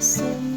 สั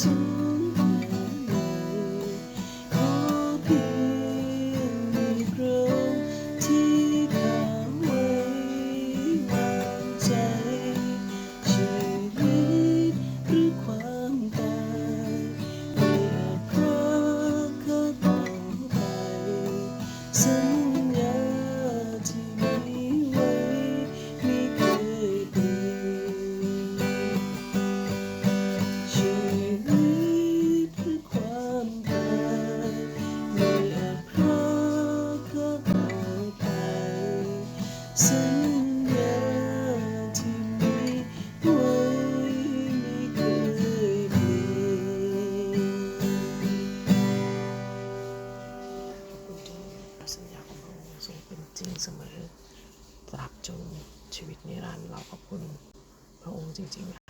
สูงแค่ไหนขอเพียงมีพระองค์ที่เขาไว้วางใจ ชีวิตหรือความตายไม่อาจพรากข้าต่อไป สัญญาที่มีไว้ไม่เคยเปลี่ยนสัญญาของพระองค์ทรงเป็นจริงเสมอตราบจนชีวิตนิรันดร์เราขอบคุณพระองค์จริงๆ